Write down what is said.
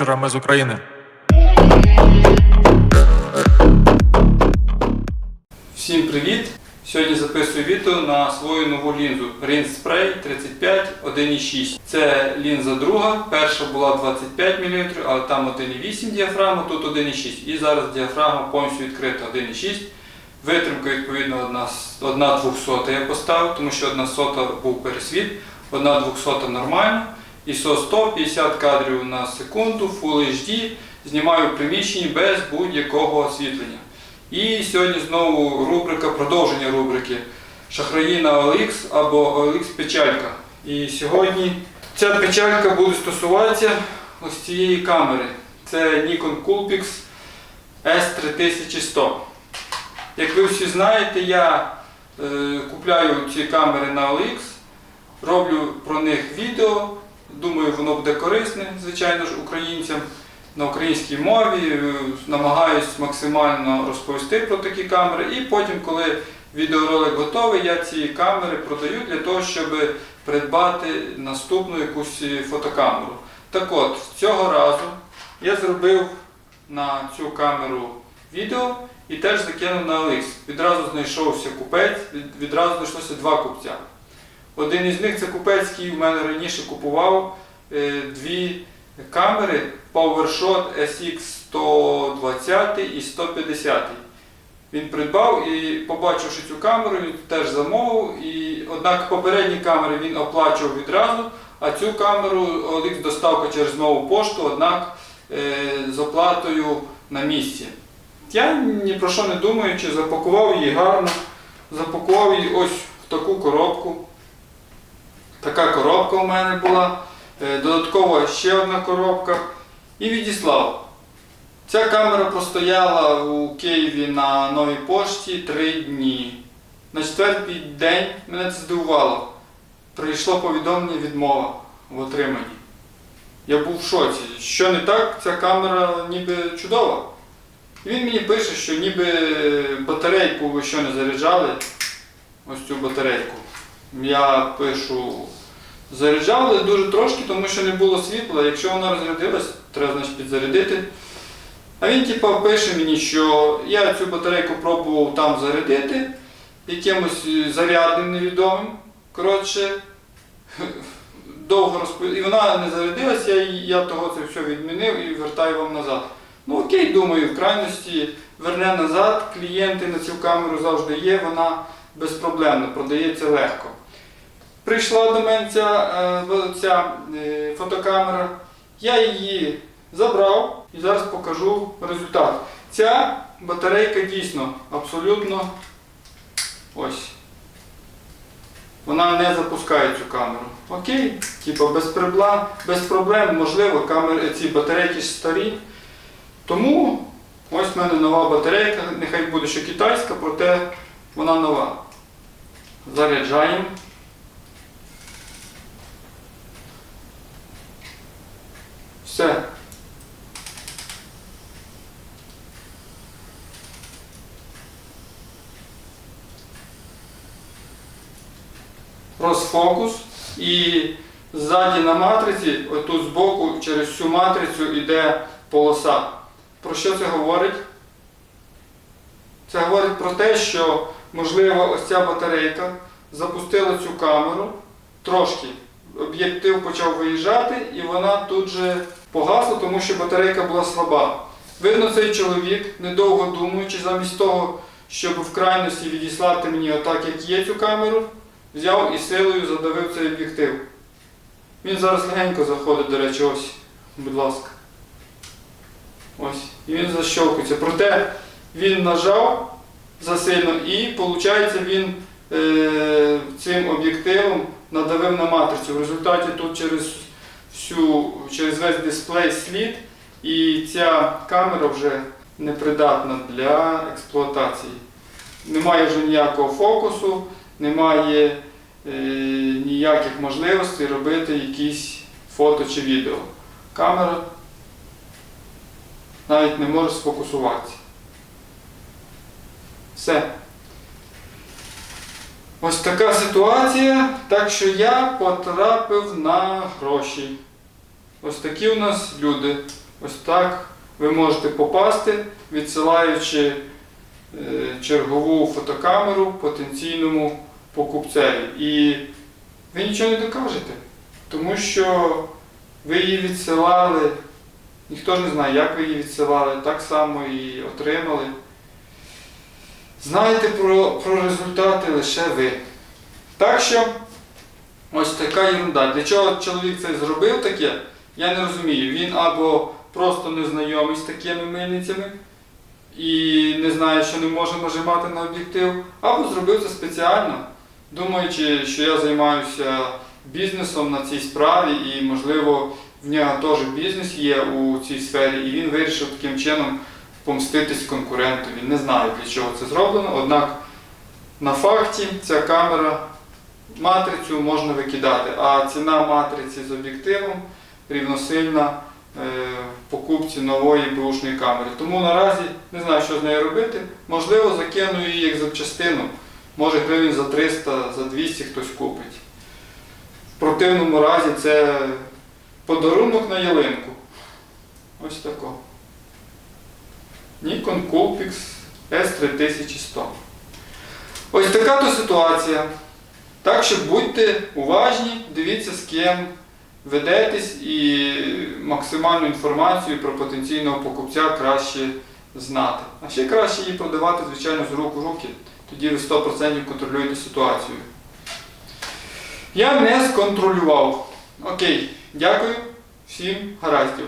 вечора. Ми з України. Всім привіт! Сьогодні записую відео на свою нову лінзу Rinse Spray 35 1.6. Це лінза друга. Перша була 25 мм, але там 1.8 діафрагма, тут 1.6. І зараз діафрагма повністю відкрита 1.6. Витримка відповідно одна, с- одна 200 я поставив, тому що одна сота був пересвіт, одна 200 нормально. ISO 150 кадрів на секунду, Full HD. Знімаю в приміщенні без будь-якого освітлення. І сьогодні знову рубрика, продовження рубрики Шахраї на OLX або OLX печалька. І сьогодні ця печалька буде стосуватися ось цієї камери. Це Nikon Coolpix S3100. Як ви всі знаєте, я е, купляю ці камери на OLX, роблю про них відео. Думаю, воно буде корисне, звичайно ж, українцям на українській мові, е, намагаюсь максимально розповісти про такі камери. І потім, коли відеоролик готовий, я ці камери продаю для того, щоб придбати наступну якусь фотокамеру. Так от, цього разу я зробив на цю камеру відео і теж закинув на OLX. Відразу знайшовся купець, відразу знайшлося два купця. Один із них це купець, який в мене раніше купував е, дві камери PowerShot SX 120 і 150. Він придбав і побачивши цю камеру, він теж замовив. І, однак попередні камери він оплачував відразу, а цю камеру OLX доставка через нову пошту, однак е, з оплатою на місці. Я ні про що не думаючи, запакував її гарно, запакував її ось в таку коробку. Така коробка у мене була. Е, Додатково ще одна коробка. І відіслав. Ця камера простояла у Києві на новій пошті три дні. На четвертий день мене це здивувало. Прийшло повідомлення відмова в отриманні. Я був в шоці. Що не так, ця камера ніби чудова. Він мені пише, що ніби батарейку ви що не заряджали. Ось цю батарейку. Я пишу. Заряджали дуже трошки, тому що не було світла. Якщо вона розрядилась, треба значить підзарядити. А він типа пише мені, що я цю батарейку пробував там зарядити якимось е, зарядним невідомим. Коротше, довго розповідав. І вона не зарядилась, я, я того це все відмінив і вертаю вам назад. Ну окей, думаю, в крайності верне назад, клієнти на цю камеру завжди є, вона безпроблемно, продається легко. Прийшла до мене ця, е, ця е, фотокамера, я її забрав і зараз покажу результат. Ця батарейка дійсно абсолютно ось. Вона не запускає цю камеру. Окей, типу без без проблем, можливо, камери, ці батарейки старі. Тому ось в мене нова батарейка, нехай буде що китайська, проте вона нова. Заряджаємо. Все. Розфокус і ззаді на матриці, отут збоку, через всю матрицю йде полоса. Про що це говорить? Це говорить про те, що, можливо, ось ця батарейка запустила цю камеру трошки. Об'єктив почав виїжджати і вона тут же погасла, тому що батарейка була слаба. Видно, цей чоловік, недовго думаючи, замість того, щоб в крайності відіслати мені отак, як є цю камеру, взяв і силою задавив цей об'єктив. Він зараз легенько заходить, до речі, ось, будь ласка. Ось. І він защолкується. Проте він нажав засильно і, виходить, він е, цим об'єктивом надавив на матрицю. В результаті тут через всю, через весь дисплей слід, і ця камера вже непридатна для експлуатації. Немає вже ніякого фокусу, немає е, ніяких можливостей робити якісь фото чи відео. Камера навіть не може сфокусуватися. Все. Ось така ситуація, так що я потрапив на гроші. Ось такі у нас люди. Ось так ви можете попасти, відсилаючи е, чергову фотокамеру потенційному покупцеві. І ви нічого не докажете, тому що ви її відсилали, ніхто ж не знає, як ви її відсилали, так само і отримали. Знаєте про, про результати лише ви. Так що, ось така ерунда. Для чого чоловік це зробив таке, я не розумію. Він або просто не знайомий з такими мильницями і не знає, що не може нажимати на об'єктив, або зробив це спеціально, думаючи, що я займаюся бізнесом на цій справі і, можливо, в нього теж бізнес є у цій сфері, і він вирішив таким чином помститись конкурентові. Не знаю, для чого це зроблено, однак на факті ця камера матрицю можна викидати, а ціна матриці з об'єктивом рівносильна е, покупці нової бушної камери. Тому наразі не знаю, що з нею робити. Можливо, закину її як запчастину. Може гривень за 300, за 200 хтось купить. В противному разі це подарунок на ялинку. Ось тако. Nikon Coolpix S3100. Ось така то ситуація. Так що будьте уважні, дивіться з ким ведетесь і максимальну інформацію про потенційного покупця краще знати. А ще краще її продавати, звичайно, з рук у руки. Тоді ви 100% контролюєте ситуацію. Я не сконтролював. Окей, дякую, всім гараздів.